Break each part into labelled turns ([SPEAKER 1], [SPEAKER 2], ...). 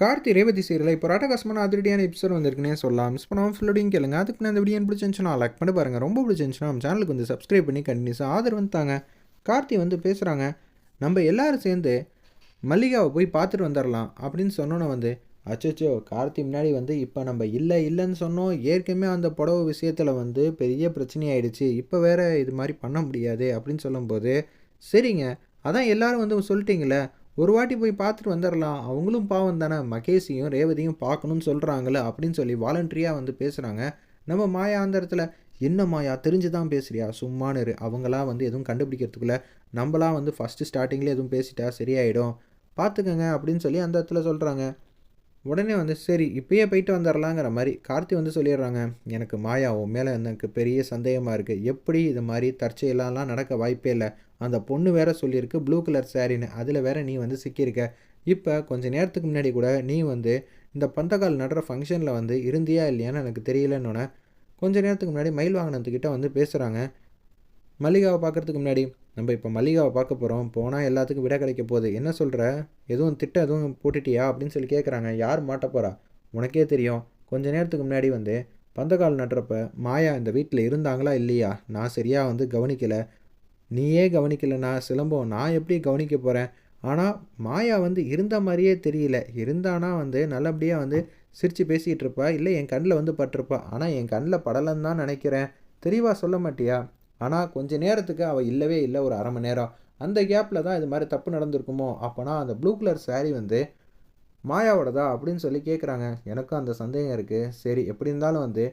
[SPEAKER 1] Karthi Revathi serial இப்போ ராட்டகாசமான அதிரடியான episode வந்திருக்குன்னே சொல்லலாம். மிஸ் பண்ணாமல் ஃபுல்லோடையும் கேளுங்க. அதுக்கு நான் இந்த வீடியோ பிடிச்சிருந்துச்சுன்னா லைக் பண்ணி பாருங்கள் ரொம்ப பிடிச்சிருந்துச்சுன்னா நம்ம சேனலுக்கு வந்து சப்ஸ்கிரைப் பண்ணி கண்டினியூஸாக ஆதரவு வந்துட்டாங்க கார்த்தி வந்து பேசுகிறாங்க நம்ம எல்லாரும் சேர்ந்து மல்லிகாவை போய் பார்த்துட்டு வந்துடலாம் அப்படின்னு சொன்னோன்னே வந்து அச்சோச்சோ கார்த்தி முன்னாடி வந்து இப்போ நம்ம இல்லை இல்லைன்னு சொன்னோம். ஏற்கனவே அந்த புடவை விஷயத்தில் வந்து பெரிய பிரச்சனையாயிடுச்சு இப்போ வேறு இது மாதிரி பண்ண முடியாது. அப்படின்னு சொல்லும்போது சரிங்க. அதான் எல்லாரும் வந்து சொல்லிட்டீங்களே ஒரு வாட்டி போய் பார்த்துட்டு வந்துடலாம். அவங்களும் பாவம் தானே. மகேஷையும் ரேவதியும் பார்க்கணும்னு சொல்கிறாங்களே அப்படின்னு சொல்லி வாலண்டரியாக வந்து பேசுகிறாங்க நம்ம மாயா அந்த இடத்துல என்ன மாயா? தெரிஞ்சு தான் பேசுறியா சும்மானு அவங்களாம் வந்து எதுவும் கண்டுபிடிக்கிறதுக்குள்ளே நம்மளாம் வந்து ஃபஸ்ட்டு ஸ்டார்டிங்லேயே எதுவும் பேசிட்டா சரியாயிடும். பார்த்துக்கங்க அப்படின்னு சொல்லி அந்த இடத்துல சொல்கிறாங்க உடனே வந்து சரி இப்பயே போயிட்டு வந்துடலாங்கிற மாதிரி கார்த்தி வந்து சொல்லிடுறாங்க. எனக்கு மாயா உன் மேலே எனக்கு பெரிய சந்தேகமாக இருக்குது எப்படி இது மாதிரி தற்செயலாலாம் நடக்க வாய்ப்பே இல்லை. அந்த பொண்ணு வேற சொல்லியிருக்கு ப்ளூ கலர் சாரின்னு அதில் வேற நீ வந்து சிக்கியிருக்க. இப்போ கொஞ்சம் நேரத்துக்கு முன்னாடி கூட நீ வந்து இந்த பந்தக்கால் நடுற ஃபங்க்ஷனில் வந்து இருந்தியா இல்லையான்னு எனக்கு தெரியலன்னொன்னே கொஞ்ச நேரத்துக்கு முன்னாடி மயில் வாங்கினத்துக்கிட்ட வந்து பேசுகிறாங்க மல்லிகாவை பார்க்குறதுக்கு முன்னாடி நம்ம இப்போ மல்லிகாவை பார்க்க போகிறோம் போனால் எல்லாத்துக்கும் விட கிடைக்க போகுது. என்ன சொல்கிற எதுவும் திட்டம் எதுவும் போட்டுட்டியா? அப்படின்னு சொல்லி கேட்குறாங்க யார் மாட்ட போகிறா உனக்கே தெரியும். கொஞ்ச நேரத்துக்கு முன்னாடி வந்து பந்தக்கால் நடுறப்ப மாயா இந்த வீட்டில் இருந்தாங்களா இல்லையா? நான் சரியாக வந்து கவனிக்கலை. நீயே கவனிக்கலைண்ணா சிலம்பம் நான் எப்படி கவனிக்க போகிறேன் ஆனால் மாயா வந்து இருந்த மாதிரியே தெரியல. இருந்தானா வந்து நல்லபடியாக வந்து சிரித்து பேசிகிட்டு இருப்பா இல்லை என் கண்ணில் வந்து பட்டிருப்பா. ஆனால் என் கண்ணில் படலன்னு தான் நினைக்கிறேன். தெளிவாக சொல்ல மாட்டியா? ஆனால் கொஞ்ச நேரத்துக்கு அவள் இல்லவே இல்லை ஒரு அரை மணி நேரம். அந்த கேப்பில் தான் இது மாதிரி தப்பு நடந்திருக்குமோ? அப்போனா அந்த ப்ளூ கலர் சாரீ வந்து மாயாவோடதா அப்படின்னு சொல்லி கேட்குறாங்க எனக்கும் அந்த சந்தேகம் இருக்குது சரி எப்படி இருந்தாலும் வந்து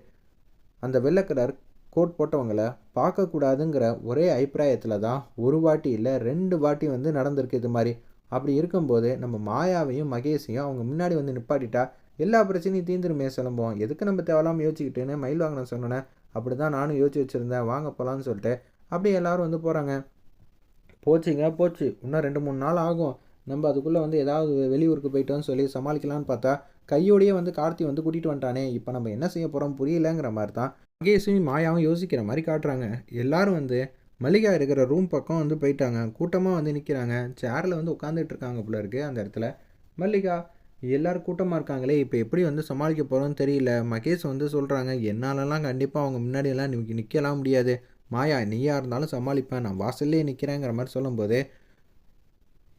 [SPEAKER 1] அந்த வெள்ளை கலர் கோட் போட்டவங்களை பார்க்கக்கூடாதுங்கிற ஒரே அபிப்பிராயத்தில் தான் ஒரு வாட்டி இல்லை ரெண்டு வாட்டி வந்து நடந்திருக்கு இது மாதிரி. அப்படி இருக்கும்போது நம்ம மாயாவையும் மகேஷையும் அவங்க முன்னாடி வந்து நிப்பாட்டிட்டா எல்லா பிரச்சனையும் தீந்துருமே சொல்லும்போம் எதுக்கு நம்ம தேவையில்லாமல் யோசிச்சுக்கிட்டுன்னு மயில் வாங்கின சொன்னோன்னே அப்படி தான் நானும் யோசிச்சு வச்சுருந்தேன் வாங்க போகலான்னு சொல்லிட்டு அப்படியே எல்லோரும் வந்து போகிறாங்க போச்சுங்க போச்சு. இன்னும் ரெண்டு மூணு நாள் ஆகும். நம்ம அதுக்குள்ளே வந்து ஏதாவது வெளியூருக்கு போயிட்டோன்னு சொல்லி சமாளிக்கலான்னு பார்த்தா கையோடையே வந்து கார்த்தி வந்து கூட்டிகிட்டு வந்துட்டானே. இப்போ நம்ம என்ன செய்ய போகிறோம் புரியலங்கிற மாதிரி தான் மகேஷும் மாயாவும் யோசிக்கிற மாதிரி காட்டுறாங்க. எல்லாரும் வந்து மல்லிகா இருக்கிற ரூம் பக்கம் வந்து போயிட்டாங்க. கூட்டமாக வந்து நிற்கிறாங்க சேரில் வந்து உட்காந்துட்டு இருக்காங்க போல இருக்குது அந்த இடத்துல. மல்லிகா எல்லோரும் கூட்டமாக இருக்காங்களே இப்போ எப்படி வந்து சமாளிக்க போகிறோன்னு தெரியல. மகேஷ் வந்து சொல்கிறாங்க என்னாலலாம் கண்டிப்பாக அவங்க முன்னாடியெல்லாம் நிற்க நிற்கலாம் முடியாது. மாயா நீயாக இருந்தாலும் சமாளிப்பேன். நான் வாசல்லே நிற்கிறேங்கிற மாதிரி சொல்லும்போது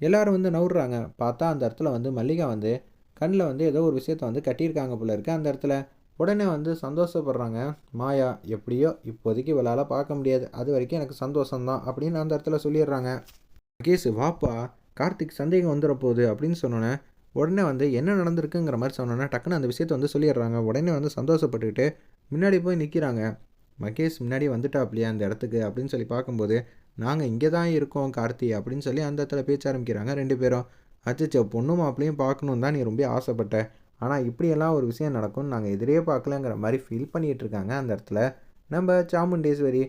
[SPEAKER 1] எல்லோரும் வந்து நவுடுறாங்க பார்த்தா அந்த இடத்துல வந்து மல்லிகா வந்து கண்ணில் வந்து ஏதோ ஒரு விஷயத்த வந்து கட்டியிருக்காங்க போல இருக்குது அந்த இடத்துல. உடனே வந்து சந்தோஷப்படுறாங்க மாயா எப்படியோ இப்போதைக்கு இவளால் பார்க்க முடியாது. அது வரைக்கும் எனக்கு சந்தோஷம்தான் அப்படின்னு அந்த இடத்துல சொல்லிடுறாங்க. கேஸ் வாப்பா கார்த்திக் சந்தேகம் வந்துட போகுது அப்படின்னு சொன்னோன்னே உடனே வந்து என்ன நடந்திருக்குங்கிற மாதிரி சொன்னோன்னே டக்குன்னு அந்த விஷயத்தை வந்து சொல்லிடுறாங்க. உடனே வந்து சந்தோஷப்பட்டுக்கிட்டு முன்னாடி போய் நிற்கிறாங்க மகேஷ் முன்னாடி வந்துட்டாப்லையா அந்த இடத்துக்கு? அப்படின்னு சொல்லி பார்க்கும்போது நாங்கள் இங்கே தான் இருக்கோம் கார்த்தி அப்படின்னு சொல்லி அந்த இடத்துல பேச்ச ஆரம்பிக்கிறாங்க ரெண்டு பேரும். அச்சச்சோ பொண்ணு மாப்பிளையும் பார்க்கணும் தான் நீ ரொம்ப ஆசைப்பட்ட. ஆனால் இப்படியெல்லாம் ஒரு விஷயம் நடக்கும்னு நாங்கள் எதிரே பார்க்கலங்கிற மாதிரி ஃபீல் பண்ணிகிட்டு இருக்காங்க அந்த இடத்துல. நம்ம சாமுண்டேஸ்வரி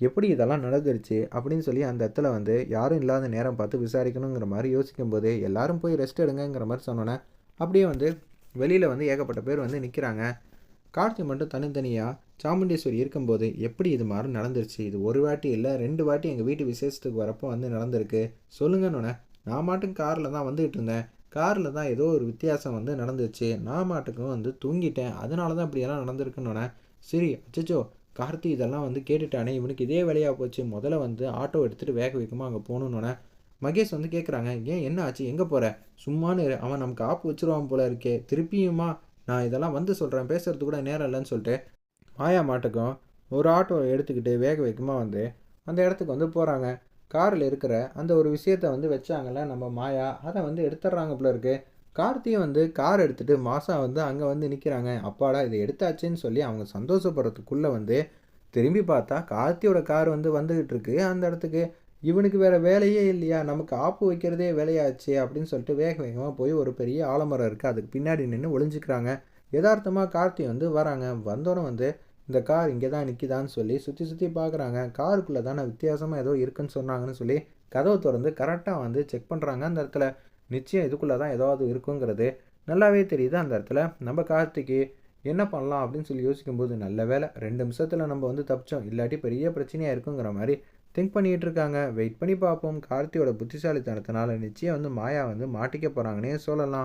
[SPEAKER 1] எப்படி இதெல்லாம் நடந்துருச்சு அப்படின்னு சொல்லி அந்த இடத்துல வந்து யாரும் இல்லாத நேரம் பார்த்து விசாரிக்கணுங்கிற மாதிரி யோசிக்கும் போது எல்லாரும் போய் ரெஸ்ட் எடுங்கிற மாதிரி சொன்னோன்னே அப்படியே வந்து வெளியில் வந்து ஏகப்பட்ட பேர் வந்து நிற்கிறாங்க கார்த்தி மட்டும் தனித்தனியாக சாமுண்டேஸ்வரி இருக்கும்போது எப்படி இது மாதிரி நடந்துருச்சு? இது ஒரு வாட்டி இல்லை ரெண்டு வாட்டி எங்கள் வீட்டு விசேஷத்துக்கு வரப்போ வந்து நடந்திருக்கு. சொல்லுங்கன்னு நான் மட்டும் காரில் தான் வந்துகிட்டு இருந்தேன் காரில் தான் ஏதோ ஒரு வித்தியாசம் வந்து நடந்துச்சு. நான் மாட்டுக்கும் வந்து தூங்கிட்டேன். அதனால தான் இப்படியெல்லாம் நடந்திருக்குன்னு சரி அச்சோ கார்த்தி இதெல்லாம் வந்து கேட்டுட்டானே. இவனுக்கு இதே வேலையாக போச்சு. முதல்ல வந்து ஆட்டோ எடுத்துகிட்டு வேக வைக்குமா அங்கே போகணுன்னொன்னே மகேஷ் வந்து கேட்குறாங்க ஏன் என்ன ஆச்சு? எங்கே போகிற சும்மானு அவன் நமக்கு ஆப்பு வச்சுருவான் போல இருக்கே. திருப்பியுமா? நான் இதெல்லாம் வந்து சொல்கிறேன் பேசுறது கூட நேரம் இல்லைன்னு சொல்லிட்டு மாயா மாட்டுக்கும் ஒரு ஆட்டோ எடுத்துக்கிட்டு வேக வைக்குமா வந்து அந்த இடத்துக்கு வந்து போகிறாங்க காரில் இருக்கிற அந்த ஒரு விஷயத்த வந்து வச்சாங்கல்ல நம்ம மாயா அதை வந்து எடுத்துடுறாங்க போல இருக்குது கார்த்தியும் வந்து கார் எடுத்துகிட்டு மாசா வந்து அங்கே வந்து நிற்கிறாங்க அப்பாடா இதை எடுத்தாச்சுன்னு சொல்லி அவங்க சந்தோஷப்படுறதுக்குள்ளே வந்து திரும்பி பார்த்தா கார்த்தியோட கார் வந்து வந்துக்கிட்டு இருக்கு. அந்த இடத்துக்கு இவனுக்கு வேறு வேலையே இல்லையா? நமக்கு ஆப்பு வைக்கிறதே வேலையாச்சு அப்படின்னு சொல்லிட்டு வேக வேகமாக போய் ஒரு பெரிய ஆலமரம் இருக்குது அதுக்கு பின்னாடி நின்று ஒளிஞ்சிக்கிறாங்க. யதார்த்தமாக கார்த்தி வந்து வராங்க. வந்தோடனே வந்து இந்த கார் இங்கே தான் நிற்கிதான்னு சொல்லி சுற்றி சுற்றி பார்க்குறாங்க. காருக்குள்ளே தானே வித்தியாசமாக ஏதோ இருக்குன்னு சொன்னாங்கன்னு சொல்லி கதவை திறந்து கரெக்டாக வந்து செக் பண்ணுறாங்க அந்த இடத்துல. நிச்சயம் இதுக்குள்ளே தான் ஏதாவது இருக்குங்கிறது நல்லாவே தெரியுது அந்த இடத்துல. நம்ம கார்த்திக்கு என்ன பண்ணலாம் அப்படின்னு சொல்லி யோசிக்கும்போது நல்ல வேலை. ரெண்டு நிமிஷத்தில் நம்ம வந்து தப்பிச்சோம். இல்லாட்டி பெரிய பிரச்சனையாக இருக்குங்கிற மாதிரி திங்க் பண்ணிகிட்டு இருக்காங்க. வெயிட் பண்ணி பார்ப்போம். கார்த்தியோட புத்திசாலித்தனத்தினால நிச்சயம் வந்து மாயா வந்து மாட்டிக்க போகிறாங்கன்னே சொல்லலாம்.